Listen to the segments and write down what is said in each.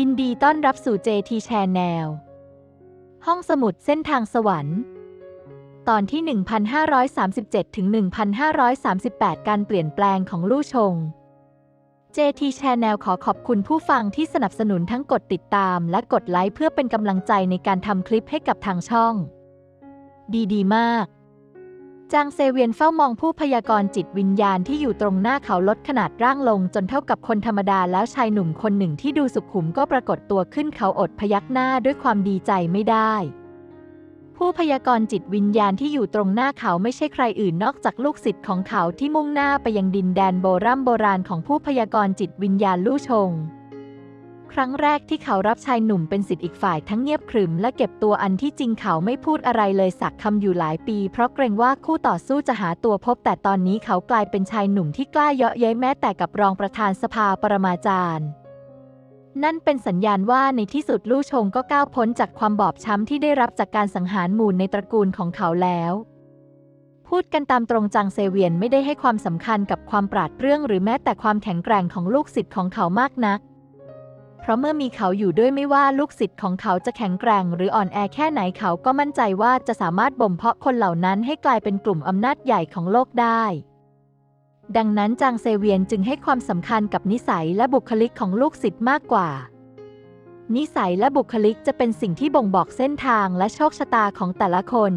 ยินดีต้อนรับสู่ JT Channel ห้องสมุดเส้นทางสวรรค์ ตอนที่ 1537 ถึง 1538 การเปลี่ยนแปลงของลู่ชง JT Channel ขอขอบคุณผู้ฟังที่สนับสนุนทั้งกดติดตามและกดไลค์เพื่อเป็นกำลังใจในการทำคลิปให้กับทางช่อง ดีดีมาก จางเซเวียนเฝ้ามองผู้พยากรณ์จิตวิญญาณที่อยู่ตรงหน้าเขาลดขนาดร่างลงจนเท่ากับคนธรรมดาแล้วชายหนุ่มคนหนึ่งที่ดูสุขุมก็ปรากฏตัวขึ้นเขาอดพยักหน้าด้วยความดีใจไม่ได้ ผู้พยากรณ์จิตวิญญาณที่อยู่ตรงหน้าเขาไม่ใช่ใครอื่นนอกจากลูกศิษย์ของเขาที่มุ่งหน้าไปยังดินแดนโบรโบราณของผู้พยากรณ์จิตวิญญาณลู่ชง ครั้งแรกที่เขารับชายหนุ่มเป็นสิทธิ์อีกฝ่ายทั้งเงียบขรึมและเก็บตัวอันที่จริงเขาไม่พูดอะไรเลยสักคำอยู่หลายปี เพราะเกรงว่าคู่ต่อสู้จะหาตัวพบ แต่ตอนนี้เขากลายเป็นชายหนุ่มที่กล้าเยาะเย้ยแม้แต่กับรองประธานสภาปรมาจารย์นั่นเป็นสัญญาณว่าในที่สุดลู่ชงก็ก้าวพ้นจากความบอบช้ำที่ได้รับจากการสังหารหมู่ในตระกูลของเขาแล้ว พูดกันตามตรงจางเซเวียนไม่ได้ให้ความสำคัญกับความปราดเรื่องหรือแม้แต่ความแข็งแกร่งของลูกศิษย์ของเขามากนัก เพราะเมื่อมีเขาอยู่ด้วยไม่ว่าลูกศิษย์ของเขาจะแข็งแกร่ง หรืออ่อนแอแค่ไหนเขาก็มั่นใจว่าจะสามารถบ่มเพาะคนเหล่านั้นให้กลายเป็นกลุ่มอำนาจใหญ่ของโลกได้ดังนั้นจางเซเวียนจึงให้ความสำคัญกับนิสัยและบุคลิกของลูกศิษย์มากกว่า นิสัยและบุคลิกจะเป็นสิ่งที่บ่งบอกเส้นทางและโชคชะตาของแต่ละคน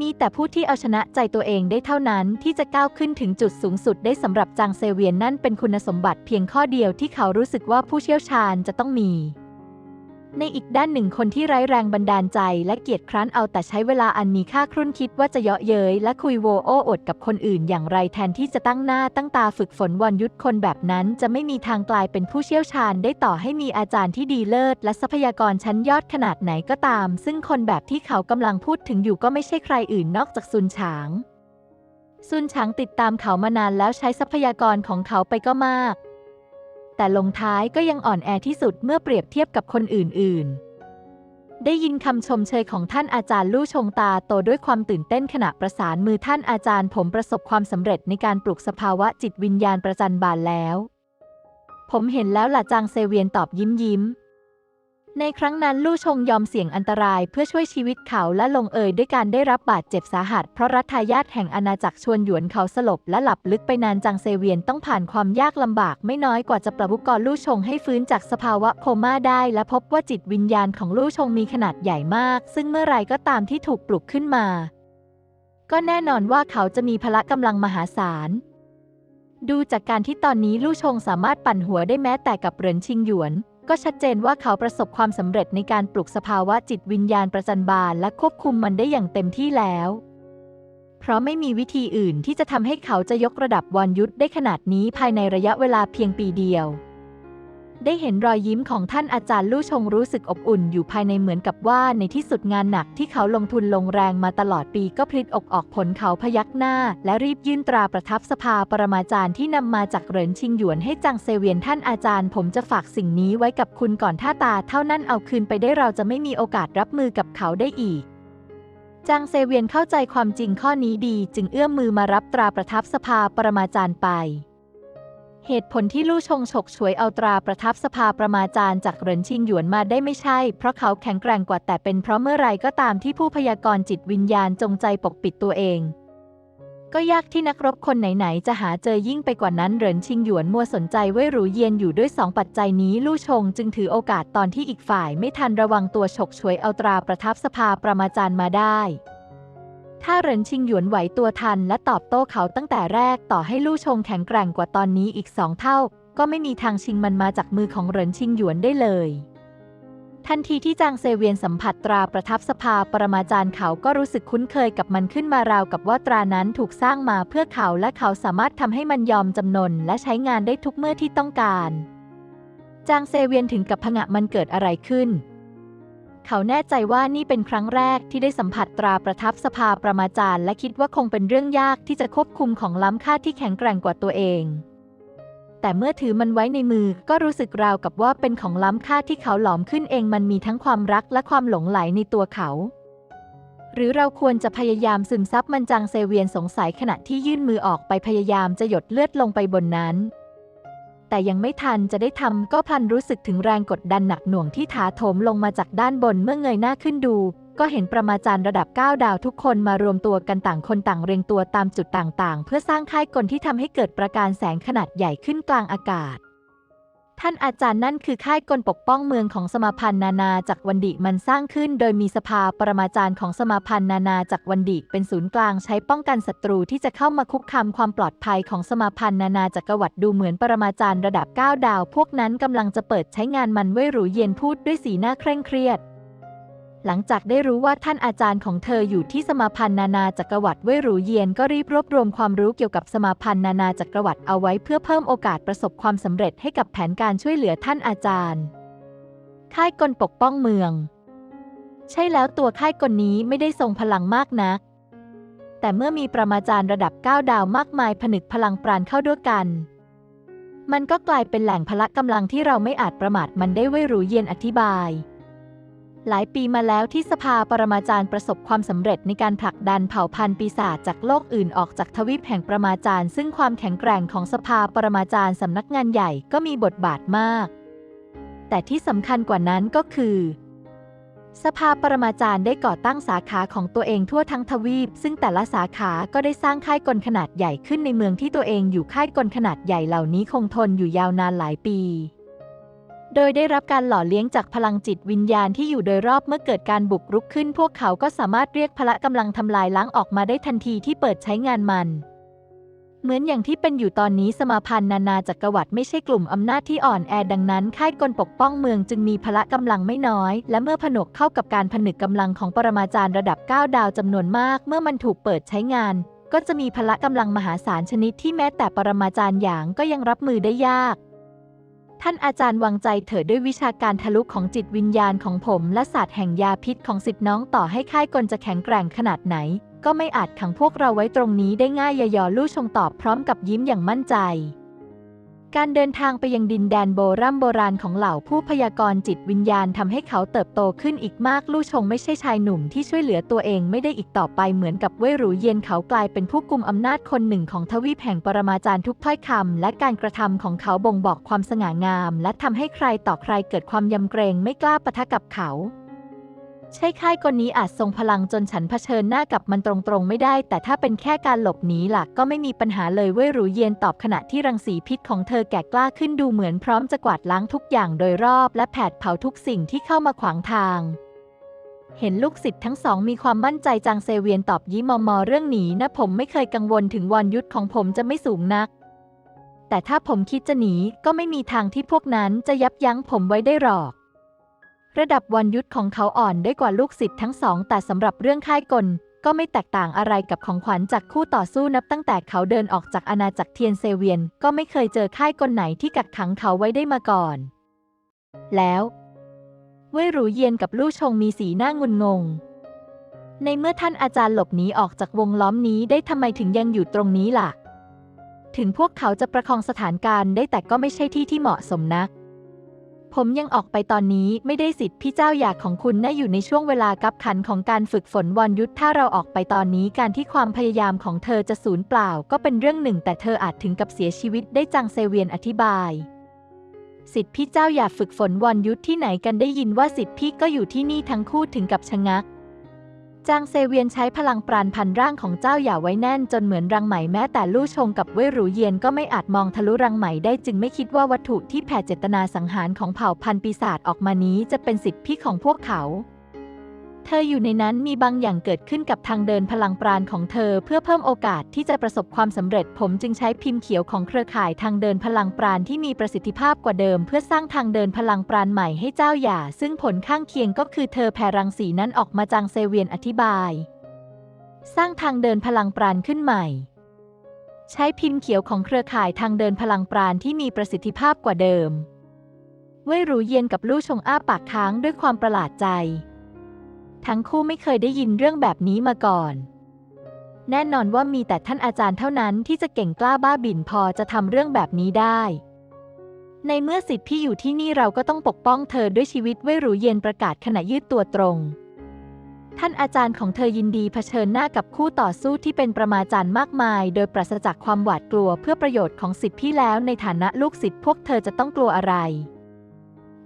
มีแต่ผู้ที่เอาชนะใจตัวเองได้เท่านั้นที่จะก้าวขึ้นถึงจุดสูงสุดได้สำหรับจางเซเวียนนั่นเป็นคุณสมบัติเพียงข้อเดียวที่เขารู้สึกว่าผู้เชี่ยวชาญจะต้องมี ในอีกด้านหนึ่งคนที่ไร้แรงบันดาลใจและเกียจคร้านเอาแต่ใช้เวลาอันมีค่าครุ่นคิดว่าจะเยาะเย้ยและคุยโวโอ้อดกับคนอื่นอย่างไรแทนที่จะตั้งหน้าตั้งตาฝึกฝนวันยุทธคนแบบนั้น จะไม่มีทางกลายเป็นผู้เชี่ยวชาญได้ต่อให้มีอาจารย์ที่ดีเลิศ และทรัพยากรชั้นยอดขนาดไหนก็ตาม ซึ่งคนแบบที่เขากำลังพูดถึงอยู่ก็ไม่ใช่ใครอื่นนอกจากซุนฉางซุนฉางติดตามเขามานานแล้วใช้ทรัพยากรของเขาไปก็มาก แต่ลงท้ายก็ยังอ่อนแอที่สุดเมื่อเปรียบเทียบกับคนอื่น ๆ ได้ยินคำชมเชยของท่านอาจารย์ลู่ชงตาโตด้วยความตื่นเต้นขณะประสานมือท่านอาจารย์ ผมประสบความสำเร็จในการปลุกสภาวะจิตวิญญาณประจันบานแล้ว ผมเห็นแล้วล่ะจางเซเวียนตอบยิ้มยิ้ม ในครั้งนั้นลู่ชงยอมเสี่ยงอันตรายเพื่อช่วยชีวิตเขาและลงเอยด้วยการได้รับบาดเจ็บสาหัส เพราะรัฐทายาทแห่งอาณาจักรชวนหยวนเขาสลบและหลับลึกไปนานจางเซเวียนต้องผ่านความยากลำบากไม่น้อยกว่าจะปรับบุกรลู่ชงให้ฟื้นจากสภาวะโคม่าได้ และพบว่าจิตวิญญาณของลู่ชงมีขนาดใหญ่มาก ซึ่งเมื่อไรก็ตามที่ถูกปลุกขึ้นมา ก็แน่นอนว่าเขาจะมีพละกำลังมหาศาลดูจากการที่ตอนนี้ลู่ชงสามารถปั่นหัวได้แม้แต่กับเหรินชิงหยวน ก็ชัดเจนว่าเขาประสบความสำเร็จในการปลุกสภาวะจิตวิญญาณประจันบาลและควบคุมมันได้อย่างเต็มที่แล้ว เพราะไม่มีวิธีอื่นที่จะทำให้เขาจะยกระดับวันยุทธได้ขนาดนี้ภายในระยะเวลาเพียงปีเดียว ได้เห็นรอยยิ้มของท่านอาจารย์ลู่ชงรู้สึกอบอุ่นอยู่ภายในเหมือนกับว่าในที่สุดงานหนักที่เขาลงทุนลงแรงมาตลอดปีก็พลิกอกออกผลเขาพยักหน้า และรีบยื่นตราประทับสภาปรมาจารย์ที่นำมาจากเหรินชิงหยวนให้จังเซเวียนท่านอาจารย์ ผมจะฝากสิ่งนี้ไว้กับคุณก่อนถ้าตาเท่านั้นเอาคืนไปได้เราจะไม่มีโอกาสรับมือกับเขาได้อีกจางเซเวียนเข้าใจความจริงข้อนี้ดี จึงเอื้อมมือมารับตราประทับสภาปรมาจารย์ไป เหตุผลที่ลู่ชงฉกฉวยเอาตราประทับสภาประมาจารย์จากเหรินชิงหยวนมาได้ไม่ใช่ เพราะเขาแข็งแกร่งกว่าแต่เป็นเพราะเมื่อไรก็ตามที่ผู้พยากรณ์จิตวิญญาณจงใจปกปิดตัวเอง ก็ยากที่นักรบคนไหน ๆ จะหาเจอยิ่งไปกว่านั้นเหรินชิงหยวนมัวสนใจเว่ยหรูเยียนอยู่ด้วยสองปัจจัยนี้ลู่ชงจึงถือโอกาสตอนที่อีกฝ่ายไม่ทันระวังตัวฉกฉวยเอาตราประทับสภาประมาจารย์มาได้ ถ้าเหรินชิงหยวนไหวตัวทันและตอบโต้เขาตั้งแต่แรกต่อให้ลู่ชงแข็งแกร่งกว่าตอนนี้อีกสองเท่า ก็ไม่มีทางชิงมันมาจากมือของเหรินชิงหยวนได้เลย ทันทีที่จางเซเวียนสัมผัสตราประทับสภาปรมาจารย์เขาก็รู้สึกคุ้นเคยกับมันขึ้นมาราวกับว่าตรานั้นถูกสร้างมาเพื่อเขาและเขาสามารถทำให้มันยอมจำนนและใช้งานได้ทุกเมื่อที่ต้องการ จางเซเวียนถึงกับผงะมันเกิดอะไรขึ้น เขาแน่ใจว่านี่เป็นครั้งแรกที่ได้สัมผัสตราประทับสภาประมาจารย์และคิดว่าคงเป็นเรื่องยากที่จะควบคุมของล้ำค่าที่แข็งแกร่งกว่าตัวเอง แต่เมื่อถือมันไว้ในมือก็รู้สึกราวกับว่าเป็นของล้ำค่าที่เขาหลอมขึ้นเองมันมีทั้งความรักและความหลงไหลในตัวเขา หรือเราควรจะพยายามซึมซับมันจางเซเวียนสงสัยขณะที่ยื่นมือออกไปพยายามจะหยดเลือดลงไปบนนั้น แต่ยังไม่ทันจะได้ทำก็พลันรู้สึกถึงแรงกดดันหนักหน่วงที่ถาโถมลงมาจากด้านบนเมื่อเงยหน้าขึ้นดู ก็เห็นประมาจารย์ระดับ 9 ดาวทุกคนมารวมตัวกันต่างคนต่างเรียงตัวตามจุดต่างๆ เพื่อสร้างค่ายกลที่ทำให้เกิดประกายแสงขนาดใหญ่ขึ้นกลางอากาศ ท่านอาจารย์นั่นคือค่ายกลปกป้องเมืองของสมาพันธ์นานาจักวันดิมันสร้างขึ้น โดยมีสภาปรมาจารย์ของสมาพันธ์นานาจักวันดิเป็นศูนย์กลางใช้ป้องกันศัตรูที่จะเข้ามาคุกคามความปลอดภัยของสมาพันธ์นานาจักรวรรดิดูเหมือนปรมาจารย์ระดับ 9 ดาว พวกนั้นกำลังจะเปิดใช้งานมันเว่ยหรูเย็นพูดด้วยสีหน้าเคร่งเครียด หลังจากได้รู้ว่าท่านอาจารย์ของเธออยู่ที่สมาพันธ์นานาจักรวรรดิเว่ยหรูเยียนก็รีบรวบรวมความรู้เกี่ยวกับสมาพันธ์นานาจักรวรรดิเอาไว้เพื่อเพิ่มโอกาสประสบความสำเร็จให้กับแผนการช่วยเหลือท่านอาจารย์ ค่ายกลปกป้องเมือง ใช่แล้วตัวค่ายกลนี้ไม่ได้ทรงพลังมากนัก แต่เมื่อมีประมาจารย์ระดับ9ดาวมากมายผนึกพลังปราณเข้าด้วยกันมันก็กลายเป็นแหล่งพละกำลังที่เราไม่อาจประมาทมันได้เว่ยหรูเยียนอธิบาย หลายปีมาแล้วที่สภาปรมาจารย์ประสบความสำเร็จในการผลักดันเผ่าพันธุ์ปีศาจจากโลกอื่นออกจากทวีปแห่งประมาจารย์ ซึ่งความแข็งแกร่งของสภาปรมาจารย์สำนักงานใหญ่ก็มีบทบาทมาก แต่ที่สำคัญกว่านั้นก็คือ สภาปรมาจารย์ได้ก่อตั้งสาขาของตัวเองทั่วทั้งทวีป ซึ่งแต่ละสาขาก็ได้สร้างค่ายกลขนาดใหญ่ขึ้นในเมืองที่ตัวเองอยู่ค่ายกลขนาดใหญ่เหล่านี้คงทนอยู่ยาวนานหลายปี โดยได้รับการหล่อเลี้ยงจากพลังจิตวิญญาณที่อยู่โดยรอบเมื่อเกิดการบุกรุกขึ้น พวกเขาก็สามารถเรียกพละกำลังทำลายล้างออกมาได้ทันทีที่เปิดใช้งานมัน เหมือนอย่างที่เป็นอยู่ตอนนี้สมาพันธ์นานาจักรวรรดิไม่ใช่กลุ่มอำนาจที่อ่อนแอดังนั้น ค่ายกลปกป้องเมืองจึงมีพละกำลังไม่น้อย และเมื่อผนวกเข้ากับการผนึกกำลังของปรมาจารย์ระดับ 9 ดาวจำนวนมาก เมื่อมันถูกเปิดใช้งาน ก็จะมีพละกำลังมหาศาลชนิดที่แม้แต่ปรมาจารย์หยางก็ยังรับมือได้ยาก ท่านอาจารย์วางใจเถิดด้วยวิชาการทะลุของจิตวิญญาณของผมและศาสตร์แห่งยาพิษของสิทธิน้องต่อให้ค่ายกลจะแข็งแกร่งขนาดไหน ก็ไม่อาจขังพวกเราไว้ตรงนี้ได้ง่ายยายอลู่ชงตอบพร้อมกับยิ้มอย่างมั่นใจ การเดินทางไปยังดินแดนโบราณโบราณของเหล่าผู้พยากรณ์จิตวิญญาณทำให้เขาเติบโตขึ้นอีกมาก ลู่ชงไม่ใช่ชายหนุ่มที่ช่วยเหลือตัวเองไม่ได้อีกต่อไปเหมือนกับเว่ยหรูเย็นเขากลายเป็นผู้กุมอำนาจคนหนึ่งของทวีปแห่งปรมาจารย์ทุกถ้อยคำและการกระทำของเขาบ่งบอกความสง่างาม และทำให้ใครต่อใครเกิดความยำเกรงไม่กล้าปะทะกับเขา ใช่ค่ายกลนี้อาจทรงพลังจนฉันเผชิญหน้ากับมันตรงๆไม่ได้ แต่ถ้าเป็นแค่การหลบหนีหล่ะก็ไม่มีปัญหาเลยเว่ยหรูเย็นตอบขณะที่รังสีพิษของเธอแก่กล้าขึ้นดูเหมือนพร้อมจะกวาดล้างทุกอย่างโดยรอบ และแผดเผาทุกสิ่งที่เข้ามาขวางทาง เห็นลูกศิษย์ทั้งสองมีความมั่นใจจางเซเวียนตอบยิ้มมอมอเรื่องหนีนะผมไม่เคยกังวลถึงวรยุทธของผมจะไม่สูงนัก แต่ถ้าผมคิดจะหนีก็ไม่มีทางที่พวกนั้นจะยับยั้งผมไว้ได้หรอก ระดับวันยุทธของเขาอ่อนได้กว่าลูกศิษย์ทั้งสอง แต่สำหรับเรื่องค่ายกล ก็ไม่แตกต่างอะไรกับของขวัญจากคู่ต่อสู้นับตั้งแต่เขาเดินออกจากอาณาจักรเทียนเซเวียน ก็ไม่เคยเจอค่ายกลไหนที่กักขังเขาไว้ได้มาก่อน แล้วเว่ยหรูเยียนกับลู่ชงมีสีหน้างุนงง ในเมื่อท่านอาจารย์หลบหนีออกจากวงล้อมนี้ได้ทำไมถึงยังอยู่ตรงนี้ล่ะ ถึงพวกเขาจะประคองสถานการณ์ได้แต่ก็ไม่ใช่ที่ที่เหมาะสมนัก ผมยังออกไปตอนนี้ไม่ได้สิทธิ์พี่เจ้าอยากของคุณน่าอยู่ในช่วงเวลากับขันของการฝึกฝนวันยุทธถ้าเราออกไปตอนนี้การที่ความพยายามของเธอจะสูญเปล่าก็เป็นเรื่องหนึ่ง แต่เธออาจถึงกับเสียชีวิตได้จังเซเวียนอธิบาย สิทธิ์พี่เจ้าอยากฝึกฝนวันยุทธที่ไหนกันได้ยินว่าสิทธิ์พี่ก็อยู่ที่นี่ทั้งคู่ถึงกับชะงัก จางเซเวียนใช้พลังปราณพันร่างของเจ้าหย่าไว้แน่นจนเหมือนรังไหมแม้แต่ลู่ชงกับเว่ยหรูเยียนก็ไม่อาจมองทะลุรังไหมได้จึงไม่คิดว่าวัตถุที่แผ่เจตนาสังหารของเผ่าพันธุ์ปีศาจออกมานี้จะเป็นสิทธิพิของพวกเขา เธออยู่ในนั้นมีบางอย่างเกิดขึ้นกับทางเดินพลังปราณของเธอ เพื่อเพิ่มโอกาสที่จะประสบความสำเร็จ ผมจึงใช้พิมพ์เขียวของเครือข่ายทางเดินพลังปราณที่มีประสิทธิภาพกว่าเดิม เพื่อสร้างทางเดินพลังปราณใหม่ให้เจ้าหย่า ซึ่งผลข้างเคียงก็คือเธอแผ่รังสีนั้นออกมาจางเซเวียนอธิบาย สร้างทางเดินพลังปราณขึ้นใหม่ใช้พิมพ์เขียวของเครือข่ายทางเดินพลังปราณที่มีประสิทธิภาพกว่าเดิม เว่ยรูเย็นกับลู่ชงอ้าปากค้างด้วยความประหลาดใจ ทั้งคู่ไม่เคยได้ยินเรื่องแบบนี้มาก่อน แน่นอนว่ามีแต่ท่านอาจารย์เท่านั้นที่จะเก่งกล้าบ้าบิ่นพอจะทำเรื่องแบบนี้ได้ ในเมื่อสิทธิ์พี่อยู่ที่นี่เราก็ต้องปกป้องเธอด้วยชีวิตเว่ยหรูเย็นประกาศขณะยืดตัวตรง ท่านอาจารย์ของเธอยินดีเผชิญหน้ากับคู่ต่อสู้ที่เป็นประมาจารย์มากมาย โดยปราศจากความหวาดกลัวเพื่อประโยชน์ของสิทธิ์พี่แล้วในฐานะลูกศิษย์พวกเธอจะต้องกลัวอะไร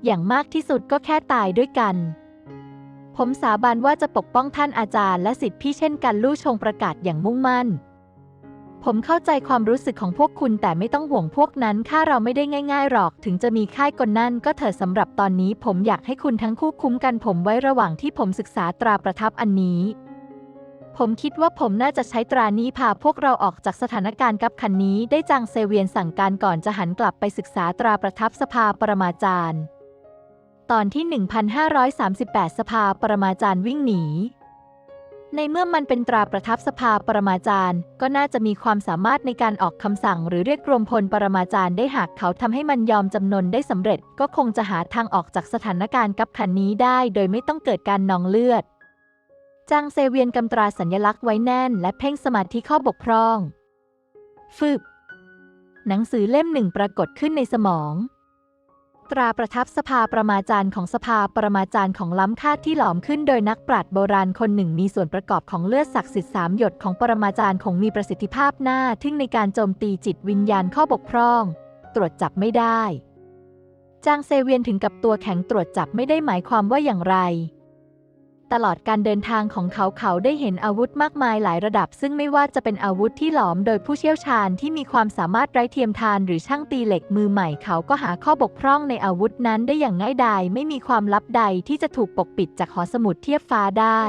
อย่างมากที่สุดก็แค่ตายด้วยกัน ผมสาบานว่าจะปกป้องท่านอาจารย์และสิทธิพี่เช่นกันลู่ชงประกาศอย่างมุ่งมั่น ผมเข้าใจความรู้สึกของพวกคุณแต่ไม่ต้องห่วงพวกนั้นค่าเราไม่ได้ง่ายๆหรอก ถึงจะมีค่ายกลนั่นก็เถิดสำหรับตอนนี้ ผมอยากให้คุณทั้งคู่คุ้มกันผมไว้ระหว่างที่ผมศึกษาตราประทับอันนี้ ผมคิดว่าผมน่าจะใช้ตรานี้พาพวกเราออกจากสถานการณ์กับคันนี้ ได้จางเซเวียนสั่งการก่อนจะหันกลับไปศึกษาตราประทับสภาปรมาจารย์ ตอนที่ 1538 สภาปรมาจารย์วิ่งหนี ในเมื่อมันเป็นตราประทับสภาปรมาจารย์ ก็น่าจะมีความสามารถในการออกคำสั่ง หรือเรียกรวมพลปรมาจารย์ได้หากเขาทำให้มันยอมจำนนได้สำเร็จ ก็คงจะหาทางออกจากสถานการณ์กับขันนี้ได้ โดยไม่ต้องเกิดการนองเลือด จางเซเวียนกำตราสัญลักษณ์ไว้แน่น และเพ่งสมาธิข้อบกพร่อง ฟึบหนังสือเล่มหนึ่งปรากฏขึ้นในสมอง ตราประทับสภาประมาจารย์ของสภาประมาจารย์ของล้ำค่าที่หลอมขึ้นโดยนักปราชญ์โบราณคนหนึ่งมีส่วนประกอบของเลือดศักดิ์สิทธิ์สามหยดของปรมาจารย์คงมีประสิทธิภาพหน้าทึ่งในการโจมตีจิตวิญญาณข้อบกพร่อง ตรวจจับไม่ได้ จางเซเวียนถึงกับตัวแข็งตรวจจับไม่ได้หมายความว่าอย่างไร ตลอดการเดินทางของเขาเขาได้เห็นอาวุธมากมายหลายระดับ ซึ่งไม่ว่าจะเป็นอาวุธที่หลอมโดยผู้เชี่ยวชาญที่มีความสามารถไร้เทียมทานหรือช่างตีเหล็กมือใหม่เขาก็หาข้อบกพร่องในอาวุธนั้นได้อย่างง่ายดายไม่มีความลับใดที่จะถูกปกปิดจากหอสมุดเทียบฟ้าได้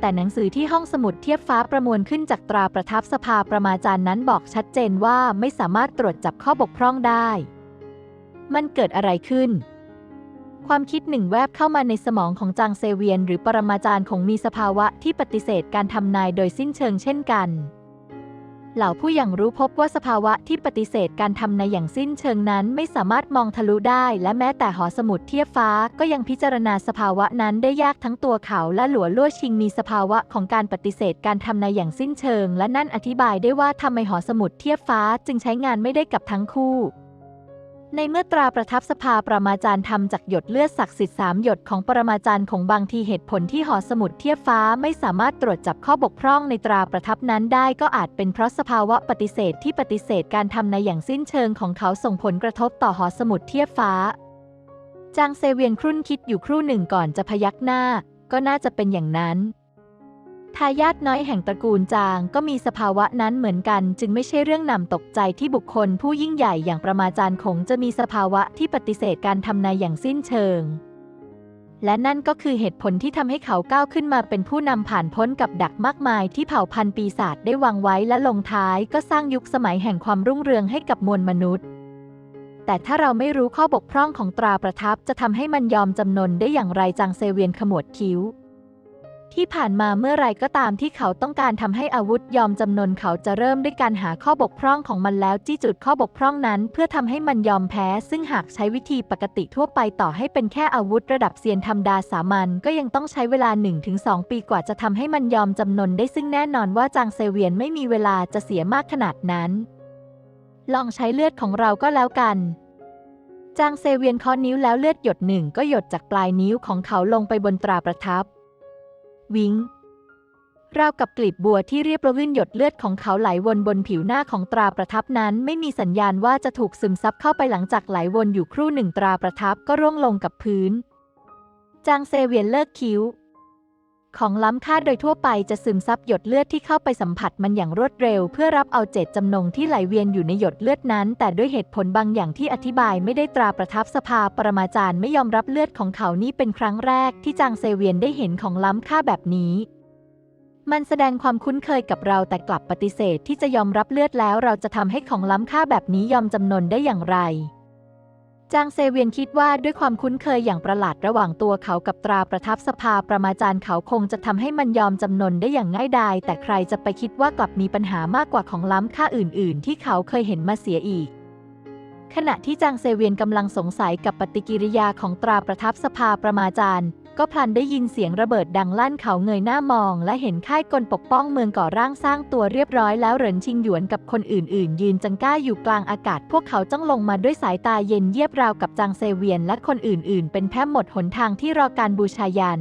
แต่หนังสือที่ห้องสมุดเทียบฟ้าประมวลขึ้นจากตราประทับสภาประมาจารย์นั้นบอกชัดเจนว่าไม่สามารถตรวจจับข้อบกพร่องได้ มันเกิดอะไรขึ้น ความคิดหนึ่งแวบเข้ามาในสมองของจางเซเวียน หรือปรมาจารย์คงมีสภาวะที่ปฏิเสธการทำนายโดยสิ้นเชิงเช่นกัน เหล่าผู้อย่างรู้พบว่าสภาวะที่ปฏิเสธการทำนายอย่างสิ้นเชิงนั้นไม่สามารถมองทะลุได้ และแม้แต่หอสมุดเทียบฟ้าก็ยังพิจารณาสภาวะนั้นได้ยากทั้งตัวเขาและหลัวลั่วชิงมีสภาวะของการปฏิเสธการทำนายอย่างสิ้นเชิง และนั่นอธิบายได้ว่าทำไมหอสมุดเทียบฟ้าจึงใช้งานไม่ได้กับทั้งคู่ ในเมื่อตราประทับสภาประมาจารย์ทำจากหยดเลือดศักดิ์สิทธิ์สามหยดของปรมาจารย์ของบางทีเหตุผลที่หอสมุดเทียบฟ้าไม่สามารถตรวจจับข้อบกพร่องในตราประทับนั้นได้ก็อาจเป็นเพราะสภาวะปฏิเสธที่ปฏิเสธการทำในอย่างสิ้นเชิงของเขาส่งผลกระทบต่อหอสมุดเทียบฟ้า จางเซเวียนครุ่นคิดอยู่ครู่หนึ่งก่อนจะพยักหน้า ก็น่าจะเป็นอย่างนั้น ทายาทน้อยแห่งตระกูลจางก็มีสภาวะนั้นเหมือนกัน จึงไม่ใช่เรื่องนำตกใจที่บุคคลผู้ยิ่งใหญ่อย่างประมาจารย์คงจะมีสภาวะที่ปฏิเสธการทำนายอย่างสิ้นเชิง และนั่นก็คือเหตุผลที่ทำให้เขาก้าวขึ้นมาเป็นผู้นำผ่านพ้นกับดักมากมายที่เผ่าพันธุ์ปีศาจได้วางไว้และลงท้ายก็สร้างยุคสมัยแห่งความรุ่งเรืองให้กับมวลมนุษย์ แต่ถ้าเราไม่รู้ข้อบกพร่องของตราประทับจะทำให้มันยอมจำนนได้อย่างไรจางเซเวียนขมวดคิ้ว ที่ผ่านมาเมื่อไรก็ตามที่เขาต้องการทำให้อาวุธยอมจำนนเขาจะเริ่มด้วยการหาข้อบกพร่องของมันแล้วจี้จุดข้อบกพร่องนั้น เพื่อทำให้มันยอมแพ้ ซึ่งหากใช้วิธีปกติทั่วไปต่อให้เป็นแค่อาวุธระดับเซียนธรรมดาสามัญก็ยังต้องใช้เวลา 1-2 ปีกว่าจะทำให้มันยอมจำนนได้ซึ่งแน่นอนว่าจางเซเวียนไม่มีเวลาจะเสียมากขนาดนั้น ลองใช้เลือดของเราก็แล้วกันจางเซเวียนเคอนิ้วแล้วเลือดหยดหนึ่งก็หยดจากปลายนิ้วของเขาลงไปบนตราประทับ วิงราวกับกลีบบัวที่เรียบระวินหยดเลือดของเขาไหลวนบนผิวหน้าของตราประทับนั้นไม่มีสัญญาณว่าจะถูกซึมซับเข้าไปหลังจากไหลวนอยู่ครู่หนึ่งตราประทับก็ร่วงลงกับพื้น จางเซเวียนเลิกคิ้ว ของล้ำค่าโดยทั่วไปจะซึมซับหยดเลือดที่เข้าไปสัมผัสมันอย่างรวดเร็ว เพื่อรับเอาเจตจำนงที่ไหลเวียนอยู่ในหยดเลือดนั้น แต่ด้วยเหตุผลบางอย่างที่อธิบายไม่ได้ตราประทับสภาปรมาจารย์ไม่ยอมรับเลือดของเขานี่เป็นครั้งแรกที่จางเซเวียนได้เห็นของล้ำค่าแบบนี้มันแสดงความคุ้นเคยกับเราแต่กลับปฏิเสธที่จะยอมรับเลือดแล้วเราจะทำให้ของล้ำค่าแบบนี้ยอมจำนนได้อย่างไร จางเซเวียนคิดว่าด้วยความคุ้นเคยอย่างประหลาดระหว่างตัวเขากับตราประทับสภาประมาจารย์เขาคงจะทำให้มันยอมจำนนได้อย่างง่ายดาย แต่ใครจะไปคิดว่ากลับมีปัญหามากกว่าของล้ำค่าอื่น ๆ ที่เขาเคยเห็นมาเสียอีก ขณะที่จางเซเวียนกำลังสงสัยกับปฏิกิริยาของตราประทับสภาประมาจารย์ ก็พลันได้ยินเสียงระเบิดดังลั่นเขาเงยหน้ามอง และเห็นค่ายกลปกป้องเมืองก่อร่างสร้างตัวเรียบร้อยแล้วเหรินชิงหยวนกับคนอื่นๆ ยืนจังก้าอยู่กลางอากาศ พวกเขาจ้องลงมาด้วยสายตาเย็นเยียบราวกับจางเซเวียน และคนอื่นๆ เป็นแพะหมดหนทางที่รอการบูชายัน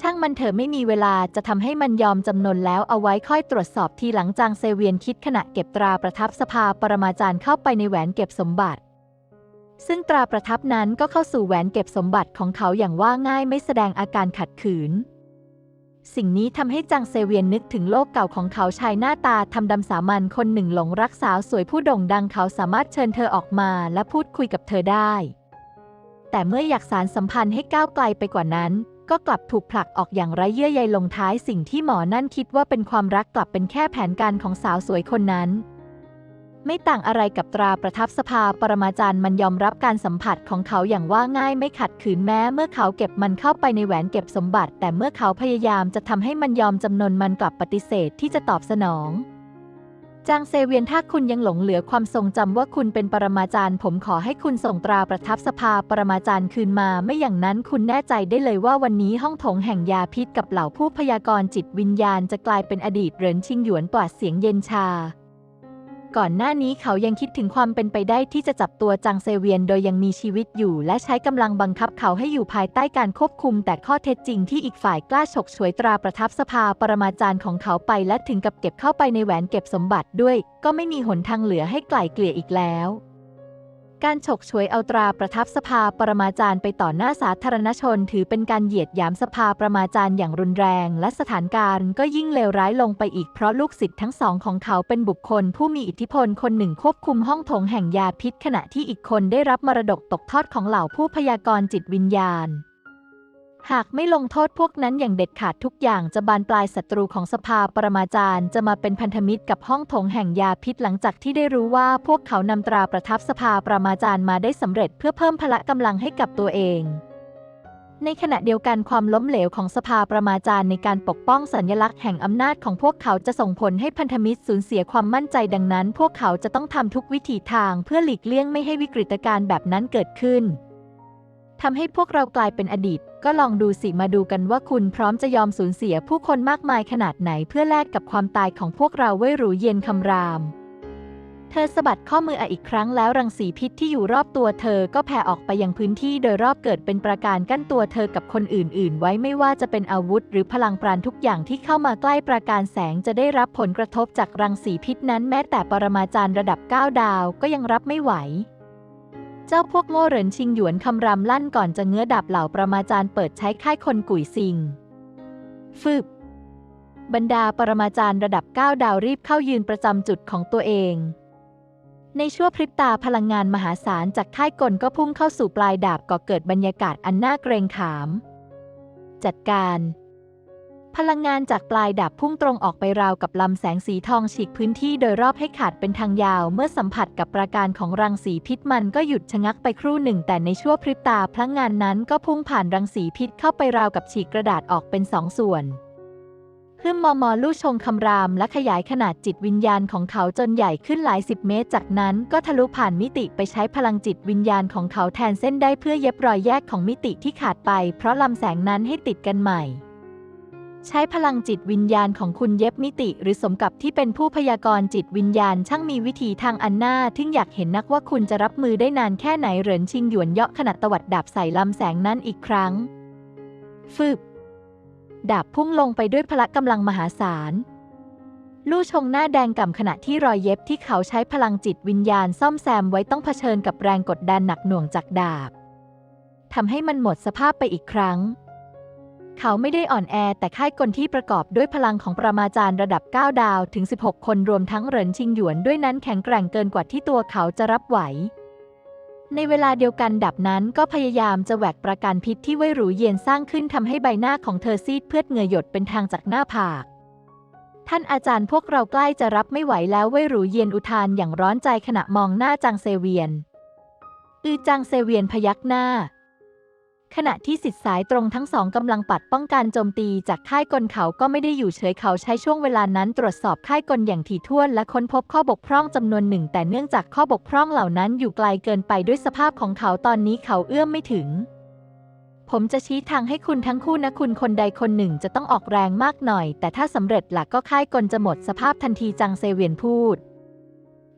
ช่างมันเถอะไม่มีเวลาจะทำให้มันยอมจำนนแล้วเอาไว้ค่อยตรวจสอบทีหลังจางเซเวียนคิดขณะเก็บตราประทับสภาปรมาจารย์เข้าไปในแหวนเก็บสมบัติ ซึ่งตราประทับนั้นก็เข้าสู่แหวนเก็บสมบัติของเขาอย่างว่าง่ายไม่แสดงอาการขัดขืน สิ่งนี้ทำให้จางเซเวียนนึกถึงโลกเก่าของเขาชายหน้าตาทำดำสามัญคนหนึ่งหลงรักสาวสวยผู้โด่งดังเขาสามารถเชิญเธอออกมาและพูดคุยกับเธอได้ แต่เมื่ออยากสารสัมพันธ์ให้ก้าวไกลไปกว่านั้น ก็กลับถูกผลักออกอย่างไร้เยื่อใยลงท้ายสิ่งที่หมอนั่นคิดว่าเป็นความรักกลับเป็นแค่แผนการของสาวสวยคนนั้น ไม่ต่างอะไรกับตราประทับสภาปรมาจารย์มันยอมรับการสัมผัสของเขาอย่างว่าง่ายไม่ขัดขืนแม้เมื่อเขาเก็บมันเข้าไปในแหวนเก็บสมบัติ แต่เมื่อเขาพยายามจะทำให้มันยอมจำนนมันกลับปฏิเสธที่จะตอบสนองจางเซเวียนถ้าคุณยังหลงเหลือความทรงจำว่าคุณเป็นปรมาจารย์ผมขอให้คุณส่งตราประทับสภาปรมาจารย์คืนมา ไม่อย่างนั้นคุณแน่ใจได้เลยว่าวันนี้ห้องโถงแห่งยาพิษกับเหล่าผู้พยากรณ์จิตวิญญาณจะกลายเป็นอดีตเหรินชิงหยวนปราดเสียงเย็นชา ก่อนหน้านี้เขายังคิดถึงความเป็นไปได้ที่จะจับตัวจางเซเวียนโดยยังมีชีวิตอยู่ และใช้กำลังบังคับเขาให้อยู่ภายใต้การควบคุม แต่ข้อเท็จจริงที่อีกฝ่ายกล้าฉกฉวยตราประทับสภาปรมาจารย์ของเขาไปและถึงกับเก็บเข้าไปในแหวนเก็บสมบัติด้วย ก็ไม่มีหนทางเหลือให้ไกล่เกลี่ยอีกแล้ว การฉกฉวยเอาตราประทับสภาปรมาจารย์ไปต่อหน้าสาธารณชน ถือเป็นการเหยียดหยามสภาปรมาจารย์อย่างรุนแรง และสถานการณ์ก็ยิ่งเลวร้ายลงไปอีกเพราะลูกศิษย์ทั้งสองของเขาเป็นบุคคล ผู้มีอิทธิพลคนหนึ่งควบคุมห้องโถงแห่งยาพิษ ขณะที่อีกคนได้รับมรดกตกทอดของเหล่าผู้พยากรณ์จิตวิญญาณ หากไม่ลงโทษพวกนั้นอย่างเด็ดขาดทุกอย่างจะบานปลายศัตรูของสภาปรมาจารย์จะมาเป็นพันธมิตรกับห้องโถงแห่งยาพิษหลังจากที่ได้รู้ว่าพวกเขานำตราประทับสภาปรมาจารย์มาได้สำเร็จเพื่อเพิ่มพละกำลังให้กับตัวเอง ในขณะเดียวกันความล้มเหลวของสภาประมาจารย์ในการปกป้องสัญลักษณ์แห่งอำนาจของพวกเขาจะส่งผลให้พันธมิตรสูญเสียความมั่นใจดังนั้น พวกเขาจะต้องทำทุกวิถีทางเพื่อหลีกเลี่ยงไม่ให้วิกฤตการณ์แบบนั้นเกิดขึ้นทำให้พวกเรากลายเป็นอดีต ก็ลองดูสิมาดูกันว่าคุณพร้อมจะยอมสูญเสียผู้คนมากมายขนาดไหนเพื่อแลกกับความตายของพวกเราเว่ยหรูเย็นคำราม เธอสะบัดข้อมืออะอีกครั้งแล้วรังสีพิษที่อยู่รอบตัวเธอก็แผ่ออกไปยังพื้นที่โดยรอบเกิดเป็นประการกั้นตัวเธอกับคนอื่น ๆ ไว้ไม่ว่าจะเป็นอาวุธ หรือพลังปราณทุกอย่างที่เข้ามาใกล้ประการแสงจะได้รับผลกระทบจากรังสีพิษนั้นแม้แต่ปรมาจารย์ระดับ 9 ดาวก็ยังรับไม่ไหว เจ้าพวกโง่เหรินชิงหยวนคำรามลั่นก่อนจะเงื้อดาบเหล่าประมาจารย์เปิดใช้ค่ายคนกุ๋ยซิง ฟึบบรรดาปรมาจารย์ระดับ 9 ดาวรีบเข้ายืนประจำจุดของตัวเอง ในชั่วพริบตาพลังงานมหาศาลจากค่ายกลก็พุ่งเข้าสู่ปลายดาบก่อเกิดบรรยากาศอันน่าเกรงขาม จัดการ พลังงานจากปลายดาบพุ่งตรงออกไปราวกับลำแสงสีทองฉีกพื้นที่โดยรอบให้ขาดเป็นทางยาว เมื่อสัมผัสกับประการของรังสีพิษมันก็หยุดชะงักไปครู่หนึ่ง แต่ในชั่วพริบตาพลังงานนั้นก็พุ่งผ่านรังสีพิษเข้าไปราวกับฉีกกระดาษออกเป็นสองส่วนขึ้นมอมอลู่ชงคำรามและขยายขนาดจิตวิญญาณของเขาจนใหญ่ขึ้นหลายสิบเมตร จากนั้นก็ทะลุผ่านมิติไปใช้พลังจิตวิญญาณของเขาแทนเส้นได้เพื่อเย็บรอยแยกของมิติที่ขาดไป เพราะลำแสงนั้นให้ติดกันใหม่ ใช้พลังจิตวิญญาณของคุณเย็บมิติ หรือสมกับที่เป็นผู้พยากรณ์จิตวิญญาณ ช่างมีวิธีทางอันน่าทึ่งอยากเห็นนักว่าคุณจะรับมือได้นานแค่ไหนเหรินชิงหยวนเยาะขนาดตวัดดาบใส่ลำแสงนั้นอีกครั้งฟึบดาบพุ่งลงไปด้วยพละกำลังมหาศาลลู่ชงหน้าแดงก่ำขณะที่รอยเย็บที่เขาใช้พลังจิตวิญญาณซ่อมแซมไว้ต้องเผชิญกับแรงกดดันหนักหน่วงจากดาบทำให้มันหมดสภาพไปอีกครั้ง เขาไม่ได้อ่อนแอแต่ค่ายกลที่ประกอบด้วยพลังของประมาจารย์ระดับ 9 ดาวถึง 16 คนรวมทั้งเหรินชิงหยวนด้วยนั้นแข็งแกร่งเกินกว่าที่ตัวเขาจะรับไหว ในเวลาเดียวกันดับนั้นก็พยายามจะแหวกประการพิษที่เว่ยหรูเย็นสร้างขึ้นทำให้ใบหน้าของเธอซีดเพื่อเหงื่อหยดเป็นทางจากหน้าผากท่านอาจารย์พวกเราใกล้จะรับไม่ไหวแล้วเว่ยหรูเย็นอุทานอย่างร้อนใจขณะมองหน้าจางเซเวียน อือจางเซเวียนพยักหน้า ขณะที่สิทธิสายตรงทั้งสองกำลังปัดป้องกันโจมตีจากค่ายกลเขาก็ไม่ได้อยู่เฉยเขาใช้ช่วงเวลานั้นตรวจสอบค่ายกลอย่างถี่ถ้วนและค้นพบข้อบกพร่องจำนวนหนึ่ง แต่เนื่องจากข้อบกพร่องเหล่านั้นอยู่ไกลเกินไปด้วยสภาพของเขาตอนนี้เขาเอื้อมไม่ถึง ผมจะชี้ทางให้คุณทั้งคู่นะคุณคนใดคนหนึ่งจะต้องออกแรงมากหน่อย แต่ถ้าสำเร็จหลักก็ค่ายกลจะหมดสภาพทันทีจังเซเวียนพูด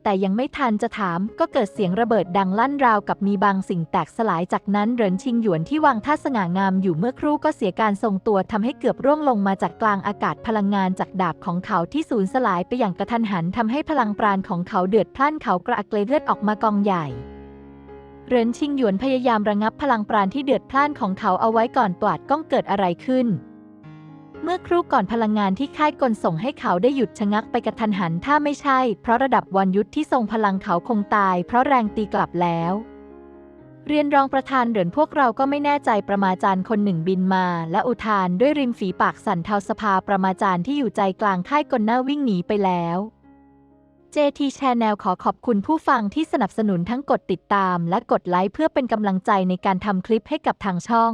แต่ยังไม่ทันจะถามก็เกิดเสียงระเบิดดังลั่นราวกับมีบางสิ่งแตกสลายจากนั้นเหรินชิงหยวนที่วางท่าสง่างามอยู่เมื่อครู่ก็เสียการทรงตัวทำให้เกือบร่วงลงมาจากกลางอากาศพลังงานจากดาบของเขาที่สูญสลายไปอย่างกระทันหันทำให้พลังปราณของเขาเดือดพล่านเขากระอักเลเลือดออกมากองใหญ่เหรินชิงหยวนพยายามระงับพลังปราณที่เดือดพล่านของเขาเอาไว้ก่อนปลาดก้องเกิดอะไรขึ้น เมื่อครู่ก่อนพลังงานที่ค่ายกลส่งให้เขาได้หยุดชะงักไปกระทันหันถ้าไม่ใช่ เพราะระดับวันยุทธที่ทรงพลังเขาคงตาย เพราะแรงตีกลับแล้ว เรียนรองประธานเหรินพวกเราก็ไม่แน่ใจประมาจารย์คนหนึ่งบินมา และอุทานด้วยริมฝีปากสั่นเทาสภาประมาจารย์ที่อยู่ใจกลางค่ายกลหน้าวิ่งหนีไปแล้ว JT Channel ขอขอบคุณผู้ฟังที่สนับสนุนทั้งกดติดตาม และกดไลค์เพื่อเป็นกำลังใจในการทำคลิปให้กับทางช่อง